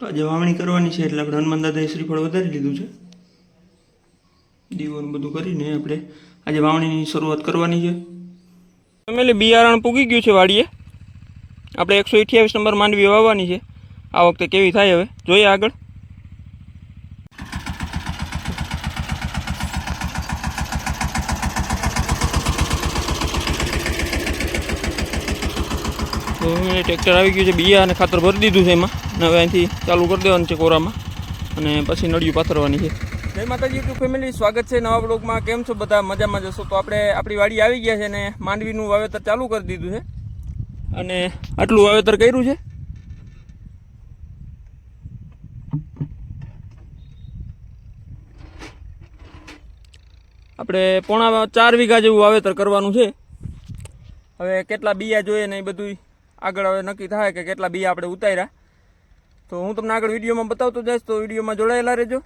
તો આજે વાવણી કરવાની છે એટલે આપણે હનુમાન દાદાએ શ્રીફળ વધારી લીધું છે. દીવોનું બધું કરીને આપણે આજે વાવણીની શરૂઆત કરવાની છે. એટલે બિયારણ પૂગી ગયું છે વાડીએ? આપણે એકસો અઠ્યાવીસ નંબર માંડવી વાવવાની છે. આ વખતે કેવી થાય હવે? જોઈએ આગળ. ટ્રેક્ટર આવી ગયું છે બિયા અને ખાતર ભરી દીધું છે એમાં. અને હવે અહીંથી ચાલુ કરી દેવાનું છે કોરામાં. અને પછી નળિયું પાથરવાની છે. જય માતાજી યુટ્યુબ ફેમિલી સ્વાગત છે નવા બ્લોગમાં કેમ છો બધા? મજામાં જશો? તો આપણે આપણી વાડી આવી ગયા છે અને માંડવીનું વાવેતર ચાલુ કરી દીધું છે. અને આટલું વાવેતર કર્યું છે? આપણે પોણા ચાર વીઘા જેવું વાવેતર કરવાનું છે. હવે કેટલા બિયા જોઈએ ને એ બધું આગળ હવે નક્કી થાય કે કેટલા બિયા આપણે ઉતાર્યા. તો હું તમને આગળ વિડીયોમાં બતાવતો જઈશ તો વિડીયોમાં જોડાયેલા રહેજો.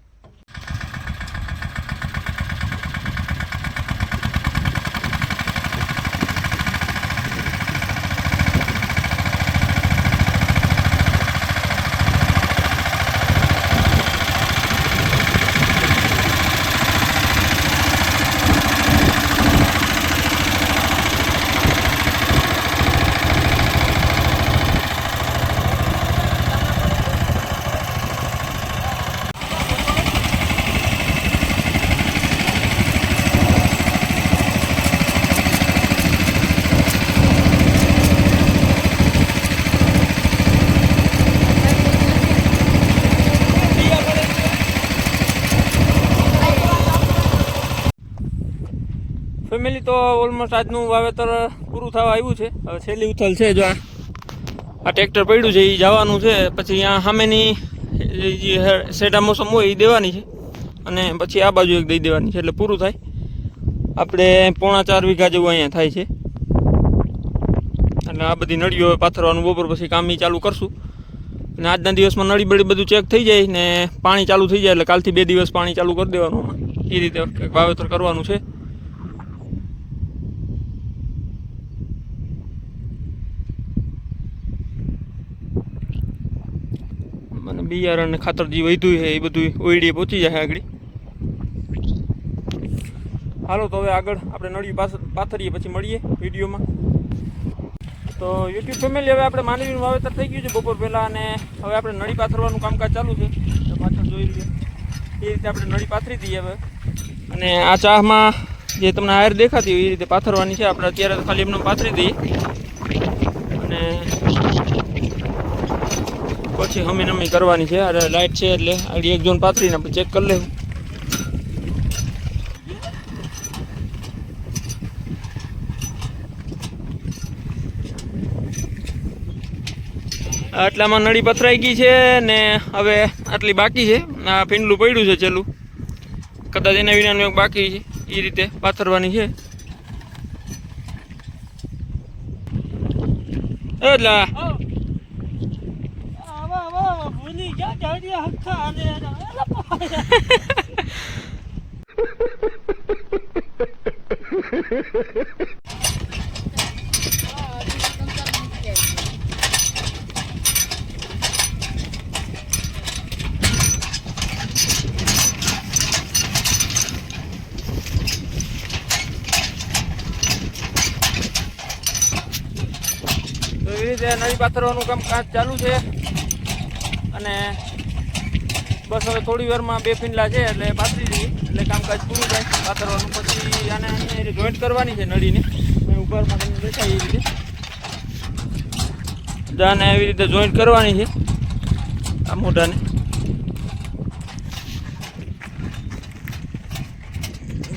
ફેમિલી તો ઓલમોસ્ટ આજનું વાવેતર પૂરું થવા આવ્યું છે. હવે છેલ્લી ઉથલ છે જો આ ટ્રેક્ટર પડ્યું છે એ જવાનું છે. પછી અહીંયા સામેની જે સેટા મોસમ હોય એ દેવાની છે. અને પછી આ બાજુ એક દઈ દેવાની છે, એટલે પૂરું થાય. આપણે પોણા ચાર વીઘા જેવું અહીંયા થાય છે. એટલે આ બધી નળીઓ પાથરવાનું બપોર પછી કામ એ ચાલુ કરશું. અને આજના દિવસમાં નળી બળી બધું ચેક થઈ જાય ને પાણી ચાલુ થઈ જાય, એટલે કાલથી બે દિવસ પાણી ચાલુ કરી દેવાનું એ રીતે વાવેતર કરવાનું છે. અને બિયારણ અને ખાતર જે વધ્યું છે એ બધું ઓઈડીએ પહોંચી જાય આગળ. હાલો, તો હવે આગળ આપણે નળિયું પાથરીએ, પછી મળીએ વિડીયોમાં. તો યુટ્યુબ ફેમિલી, હવે આપણે માનવીનું વાવેતર થઈ ગયું છે બપોર પહેલાં અને હવે આપણે નળી પાથરવાનું કામકાજ ચાલુ છે. તો પાછળ જોઈ લઈએ. એ રીતે આપણે નળી પાથરી દઈએ હવે. અને આ ચાહમાં જે તમને હાયર દેખાતી હોય એ રીતે પાથરવાની છે. આપણે અત્યારે ખાલી એમને પાથરી દઈએ. અને પછી હમી નમી કરવાની છે. અરે લાઇટ છે એટલે આગળ એક જોન પાથરીને આપણે ચેક કરી લેવું. આટલામાં નળી પથરાઈ ગઈ છે ને હવે આટલી બાકી છે. આ ફીંડલું પડ્યું છે છેલ્લું. કદાચ એના વિનાનું બાકી છે. એ રીતે પાથરવાની છે. એટલે તો એવી રીતે નળી પાથરવાનું કામ કાજ ચાલુ છે. અને બસ હવે થોડી વારમાં બે ફીંડલા છે એટલે પાથરી દઈએ એટલે કામકાજ પૂરું થાય. પાથરવાનું પછી આને જોઈન્ટ કરવાની છે નળીને. ઉપરમાં તમને દેખાય એ રીતે. જાને એવી રીતે જોઈન્ટ કરવાની છે. આ મોઢાને.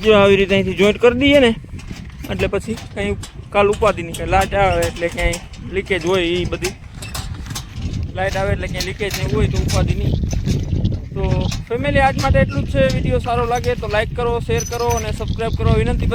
જો આવી રીતે અહીંથી જોઈન્ટ કરી દઈએ ને, એટલે પછી કંઈ કાલ ઉપાધિ નહીં લાટ આવે એટલે ક્યાંય લીકેજ હોય એ બધી. લાઇટ આવે એટલે ક્યાંય લીકેજ નહીં હોય તો ઉપાધિ નહીં. તો ફેમિલી આજ માટે એટલું જ છે. વીડિયો સારો લાગે તો લાઇક કરો શેર કરો અને સબસ્ક્રાઈબ કરો. વિનંતી